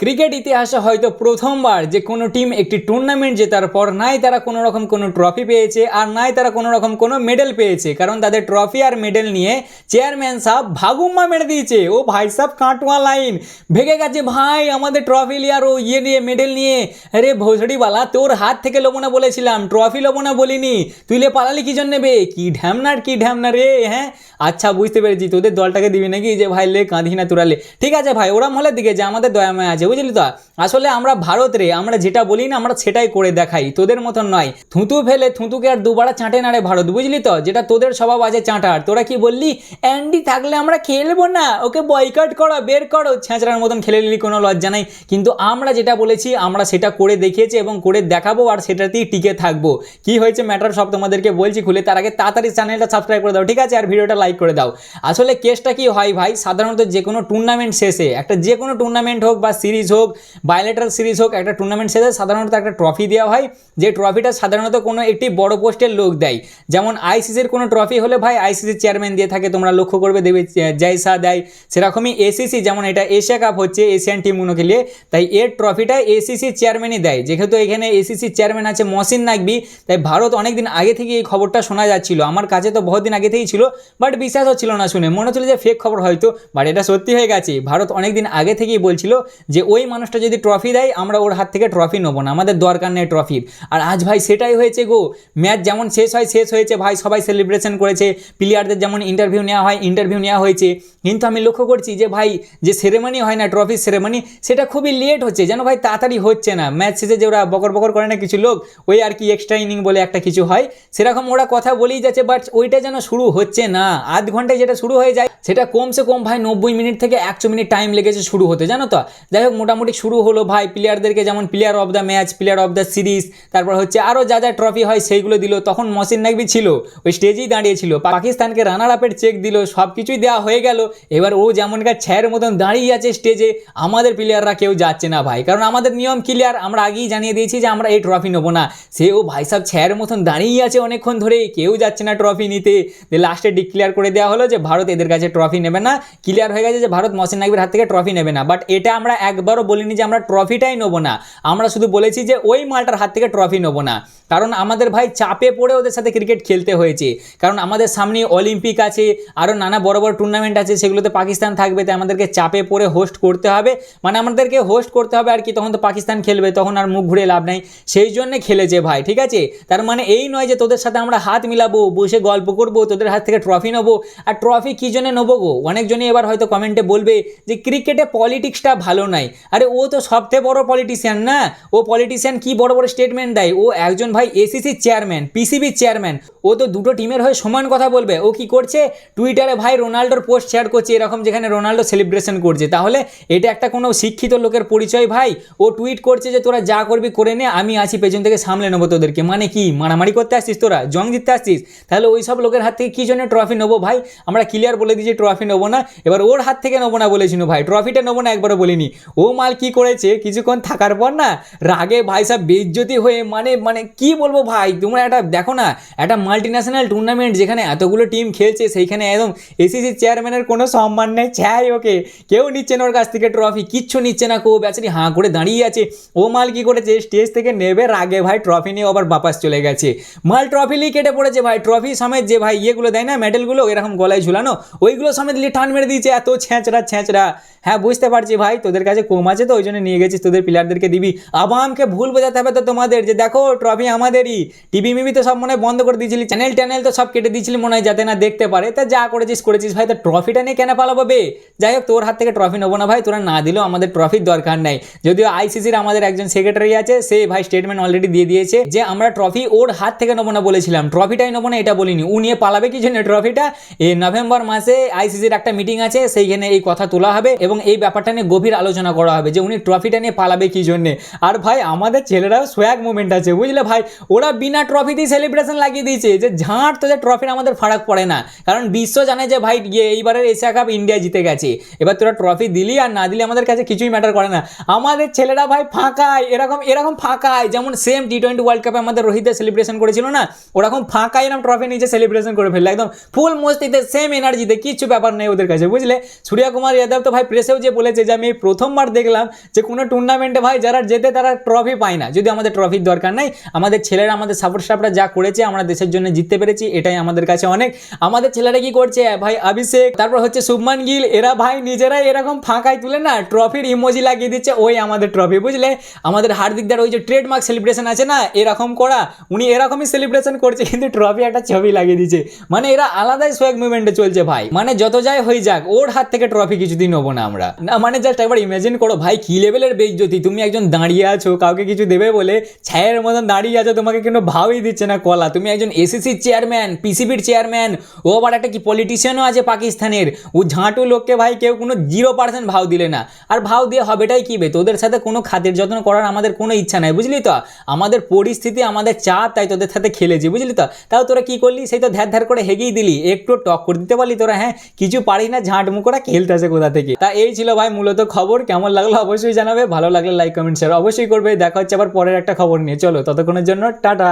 Cricket ইতিহাসে হয়তো প্রথমবার যে কোনো টিম একটি টুর্নামেন্ট জেতার পর নাই তারা কোনো রকম কোনো ট্রফি পেয়েছে আর নাই তারা কোনো রকম কোনো মেডেল পেয়েছে। কারণ তাদের ট্রফি আর মেডেল নিয়ে চেয়ারম্যান সাহেব ভাগুম্মা মেরে দিয়েছে। ও ভাই সাহেব কাঁটুয়া লাইন ভেগে গেছে, ভাই, আমাদের ট্রফি নিয়ে আর ও ইয়ে নিয়ে মেডেল নিয়ে। আরে ভোসড়িওয়ালা তোর হাত থেকে লোবো না বলেছিলাম ট্রফি লোবো না বলিনি। তুই লে পালালি কি জন্য নেবে কি ঢ্যামনার, কি ঢ্যামনা রে হ্যাঁ? আচ্ছা বুঝতে পেরেছি, তোদের দলটাকে দিবি নাকি? যে ভাই লে, কাঁদিস না তোরা ঠিক আছে ভাই ওরা মহলের দিকে যে, আমাদের দয়াময় আছে। বুঝলি তো? আসলে আমরা ভারত রে, আমরা যেটা বলি না, আমরা সেটাই করে দেখাই। তোদের মতন নয়। থুতু ফেলে থুতুকে আর দুবারা চাঁটে না রে ভারত, বুঝলি তো? যেটা তোদের স্বভাব আছে চাঁটার তোরা কি বললি? অ্যান্ডি থাকলে আমরা খেলব না, ওকে বয়কট করো, বের করো। ছেঁচড়ার মতন খেলে নিলি কোনো লজ্জা নাই। কিন্তু আমরা যেটা বলেছি, আমরা সেটা করে দেখিয়েছি এবং করে দেখাবো আর সেটাতেই টিকে থাকব। কি হয়েছে ম্যাটার সব তোমাদেরকে বলছি খুলে, তার আগে তাড়াতাড়ি চ্যানেলটা সাবস্ক্রাইব করে দাও, ঠিক আছে? আর ভিডিওটা লাইক করে দাও। আসলে কেসটা কি হয় ভাই? সাধারণত যে কোনো টুর্নামেন্ট শেষে, একটা যে কোনো টুর্নামেন্ট হোক বা সিরিজ হোক বায়োলেটার সিরিজ হোক, একটা টুর্নামেন্ট শেষে সাধারণত একটা ট্রফি দেওয়া হয়। যে ট্রফিটা সাধারণত কোনো একটি বড় পোস্টের লোক দেয়। যেমন আইসিসির কোনো ট্রফি হলে ভাই আইসিসির চেয়ারম্যান দিয়ে থাকে, তোমরা লক্ষ্য করবে দেবে জয়সা দেয়। সেরকমই এসিসি যেমন এটা এশিয়া কাপ হচ্ছে এশিয়ান টিমগুলোকে নিয়ে। তাই এর ট্রফিটা এসিসি চেয়ারম্যানই দেয়। যেহেতু এখানে এসিসি চেয়ারম্যান আছে মহসিন নাকবি তাই ভারত অনেকদিন আগে থেকে এই খবরটা শোনা যাচ্ছিল। আমার কাছে তো বহুদিন আগে থেকেই ছিল বাট বিশ্বাস হচ্ছিল না শুনে। মনে হচ্ছিল যে ফেক খবর হয়তো বাট এটা সত্যি হয়ে গেছে। ভারত অনেকদিন আগে থেকেই বলছিল যে ওই মানুষটা যদি ট্রফি দেয়, আমরা ওর হাত থেকে ট্রফি নেব না। আমাদের দরকার নেই ট্রফির আর আজ ভাই সেটাই হয়েছে গো। ম্যাচ যেমন শেষ হয়, শেষ হয়েছে ভাই। সবাই সেলিব্রেশন করেছে। প্লেয়ারদের যেমন ইন্টারভিউ নেওয়া হয় ইন্টারভিউ নেওয়া হয়েছে। কিন্তু আমি লক্ষ্য করছি যে ভাই, যে সেরেমনি হয় না ট্রফি সেরেমনি সেটা খুবই লেট হচ্ছে। যেন ভাই তাড়াতাড়ি হচ্ছে না। ম্যাচ শেষে যে ওরা বকর বকর করে না কিছু লোক, ওই আর কি এক্সট্রা ইনিং বলে একটা কিছু হয়। সেরকম ওরা কথা বলেই যাচ্ছে বাট ওইটা যেন শুরু হচ্ছে না। আধ ঘন্টায় যেটা শুরু হয়ে যায়, সেটা কমসে কম ভাই নব্বই মিনিট থেকে একশো মিনিট টাইম লেগেছে শুরু হতে। জানো তো? যাই হোক মোটামুটি শুরু হলো ভাই। প্লেয়ারদেরকে যেমন player of the match player of the series তারপর হচ্ছে আরও যা যা ট্রফি হয় সেইগুলো দিল। তখন মসিন নাকবি ছিল, ওই স্টেজেই দাঁড়িয়েছিল পাকিস্তানকে রানার আপের চেক দিল সব কিছুই দেওয়া হয়ে গেল। এবার ও যেমনকার ছ্যার মতন দাঁড়িয়ে আছে স্টেজে আমাদের প্লেয়াররা কেউ যাচ্ছে না ভাই। কারণ আমাদের নিয়ম ক্লিয়ার আমরা আগেই জানিয়ে দিয়েছি যে আমরা এই ট্রফি নেব না। সে ও ভাই সাহেব ছ্যার মতন দাঁড়িয়ে আছে অনেকক্ষণ ধরে কেউ যাচ্ছে না ট্রফি নিতে। লাস্টে ডিক্লেয়ার করে দেওয়া হলো যে ভারত এদের কাছে ট্রফি নেবে না। ক্লিয়ার হয়ে গেছে যে ভারত মসিন নাকবির হাত থেকে ট্রফি নেবে না। বাট এটা আমরা একবারও বলিনি যে আমরা ট্রফিটাই নেব না। আমরা শুধু বলেছি যে ওই মালটার হাত থেকে ট্রফি নেব না। কারণ আমাদের ভাই চাপে পড়ে ওদের সাথে ক্রিকেট খেলতে হয়েছে। কারণ আমাদের সামনে অলিম্পিক আছে আরও নানা বড় বড় টুর্নামেন্ট আছে, সেগুলোতে পাকিস্তান থাকবে, তাই আমাদেরকে চাপে পড়ে হোস্ট করতে হবে। মানে আমাদেরকে হোস্ট করতে হবে আর কি, তখন তো পাকিস্তান খেলবে, তখন আর মুখ ঘুরে লাভ নাই। সেই জন্যে খেলেছে ভাই, ঠিক আছে? তার মানে এই নয় যে তোদের সাথে আমরা হাত মিলাবো, বসে গল্প করব, তোদের হাত থেকে ট্রফি নেব। আর ট্রফি কী জন্য নেব গো? অনেকজনই এবার হয়তো কমেন্টে বলবে যে ক্রিকেটে পলিটিক্সটা ভালো নাই। আরে ও তো সবথেকে বড় পলিটিশিয়ান না? ও পলিটিশিয়ান কি বড় বড় স্টেটমেন্ট দেয়? ও একজন ভাই এসিসি চেয়ারম্যান পিসিবি চেয়ারম্যান ও তো দুটো টিমের হয়ে সমান কথা বলবে। ও কি করছে? টুইটারে ভাই রোনাল্ডোর পোস্ট শেয়ার করছে, এরকম যেখানে রোনাল্ডো সেলিব্রেশন করছে। তাহলে এটা একটা কোনো শিক্ষিত লোকের পরিচয় ভাই? ও টুইট করছে যে, তোরা যা করবি করে নে, আমি আছি, পেছন থেকে সামলে নেব তোদেরকে। মানে কি? মারামারি করতে আসছিস তোরা? জং জিততে আসছিস? তাহলে ওই সব লোকের হাত থেকে কী জন্য ট্রফি নেব ভাই? আমরা ক্লিয়ার বলে দিয়েছি ট্রফি নেব না। এবার ওর হাত থেকে নেব না বলেছিল ভাই। ট্রফিটা নেব না, একবারও বলিনি। ও মাল কি করেছে? কিছুক্ষণ থাকার পর না রাগে ভাই সব বেজ্জতি হয়ে মানে মানে কি বলব ভাই? তোমরা একটা দেখো না, একটা মাল্টি ন্যাশনাল টুর্নামেন্ট যেখানে এতগুলো টিম খেলছে, সেইখানে একদম এসিসি চেয়ারম্যানের কোনো সম্মান নেই। ছাই ওকে। কেউ নিচ্ছে না ওর কাছ থেকে ট্রফি কিচ্ছু নিচ্ছে না। কেউ বেচারি হাঁ করে দাঁড়িয়ে আছে। ও মাল কি করেছে? স্টেজ থেকে নেবে রাগে ভাই ট্রফি নিয়ে আবার বাপাস চলে গেছে। মাল ট্রফি নিয়ে কেটে পড়েছে ভাই। ট্রফি সমেত যে ভাই ইয়েগুলো দেয় না মেডেলগুলো এরকম গলায় ঝুলানো, ওইগুলো সমেত লিয়ে টান মেরে দিয়েছে। এত ছ্যাঁচড়া ছ্যাঁচড়া। হ্যাঁ বুঝতে পারছি ভাই, তোদের কাছে কম আছে তো, ওই জন্য নিয়ে গেছিস, তোদের প্লেয়ারদেরকে দিবি। আবামকে ভুল বোঝাতে হবে তো তোমাদের, যে দেখো, ট্রফি আমাদেরই। টিভি মিভি তো সব মনে হয় বন্ধ করে দিয়েছিলি, চ্যানেল ট্যানেল তো সব কেটে দিয়েছিলি মনে হয়, যাতে না দেখতে পারে। তা যা করেছিস করেছিস ভাই, তো ট্রফিটা নিয়ে কেন পালাবো বে? যাই হোক, তোর হাত থেকে ট্রফি নেব না ভাই, তোরা না দিলেও আমাদের ট্রফির দরকার নাই। যদিও আইসিসির আমাদের একজন সেক্রেটারি আছে, সে ভাই স্টেটমেন্ট অলরেডি দিয়ে দিয়েছে, যে আমরা ট্রফি ওর হাত থেকে নেব না বলেছিলাম। ট্রফিটাই নেব না, এটা বলিনি। ও নিয়ে পালাবে কি জন্য ট্রফিটা? এই নভেম্বর মাসে আইসিসির একটা মিটিং আছে, সেইখানে এই কথা তোলা হবে এবং এই ব্যাপারটা নিয়ে গভীর আলোচনা করা হবে যে উনি ট্রফিটা নিয়ে পালাবে কি জন্যে আর ভাই, আমাদের ছেলেরাও সোয়াগ মুভমেন্ট আছে, বুঝলে ভাই? ওরা বিনা ট্রফিতেই সেলিব্রেশন লাগিয়ে দিয়েছে, যে ঝাঁট তোদের ট্রফির আমাদের ফারাক পড়ে না। কারণ বিশ্ব জানে যে ভাই ইয়ে এইবারের এশিয়া কাপ ইন্ডিয়া জিতে গেছে। এবার তোরা ট্রফি দিলি আর না দিলি আমাদের কাছে কিছুই ম্যাটার করে না। আমাদের ছেলেরা ভাই ফাঁকায়, এরকম এরকম ফাঁকায়, যেমন সেম টি টোয়েন্টি ওয়ার্ল্ড কাপে আমাদের রোহিতের সেলিব্রেশন করেছিল না? ওরকম ফাঁকায় এরকম ট্রফি নিচে সেলিব্রেশন করে ফেলল, একদম ফুল মস্তিতে সেম এনার্জিতে কিচ্ছু ব্যাপার নেই ওদের কাছে, বুঝলে? সূর্য কুমার যাদব তো ভাই প্রেসেও যে বলেছে যে আমি প্রথমবার প্রথমবার দেখলাম যে কোনো টুর্নামেন্টে ভাই যারা যেতে তারা ট্রফি পায় না। যদি আমাদের ট্রফির দরকার নাই, আমাদের ছেলেরা, আমাদের সাপোর্ট স্টাফরা যা করেছে, আমরা দেশের জন্য জিততে পেরেছি, এটাই আমাদের কাছে অনেক। আমাদের ছেলেরা কি করছে? ভাই অভিষেক, তারপর হচ্ছে শুভমান গিল, এরা ভাই নিজেরাই এরকম ফাঁকায় তুলে না ট্রফির ইমোজি লাগিয়ে দিচ্ছে, ওই আমাদের ট্রফি বুঝলে? আমাদের হার্দিকদার ওই যে ট্রেডমার্ক সেলিব্রেশন আছে না, এরকম করা, উনি এরকমই সেলিব্রেশন করছে, কিন্তু ট্রফি একটা ছবি লাগিয়ে দিচ্ছে মানে এরা আলাদাই সোয়াগ মুভমেন্টে চলছে ভাই। মানে যত যাই হয়ে যাক, ওর হাত থেকে ট্রফি কিছুদিন নেব না আমরা। না মানে জাস্ট একবার ইমাজিন করো, ভাই, কি লেভেলের বেইজ্জতি তুমি একজন দাঁড়িয়ে আছো, কাউকে কিছু দেবে বলে ছায়ের মতন দাঁড়িয়ে আছো, তোমাকে কোনো ভাবই দিচ্ছে না কলা। তুমি একজন এসিসির চেয়ারম্যান পিসিবির চেয়ারম্যান ও আবার একটা কি পলিটিশিয়ানও আছে পাকিস্তানের। ও ঝাঁটু লোককে, ভাই, কেউ কোনো জিরো পার্সেন্ট ভাও দিলে না। আর ভাও দিয়ে হবেটাই কি বে? তোদের সাথে কোনো খাতির যত্ন করার আমাদের কোনো ইচ্ছা নাই, বুঝলি তো? আমাদের পরিস্থিতি, আমাদের চাপ, তাই তোদের সাথে খেলেছি, বুঝলি তো? তাও তোরা কি করলি? সেই তো ধ্যার ধ্যার করে হেগেই দিলি। একটু টক করে দিতে পারলি তোরা হ্যাঁ? কিছু পারি না, ঝাঁট মুখোরা খেলতে আসে কোথা থেকে? তা এই ছিল ভাই মূলত খবর কেমন লাগল অবশ্যই জানাবে, ভালো লাগলে লাইক কমেন্ট শেয়ার অবশ্যই করবে। দেখা হচ্ছে আবার পরের একটা খবর নিয়ে। চলো, ততক্ষণের জন্য টাটা।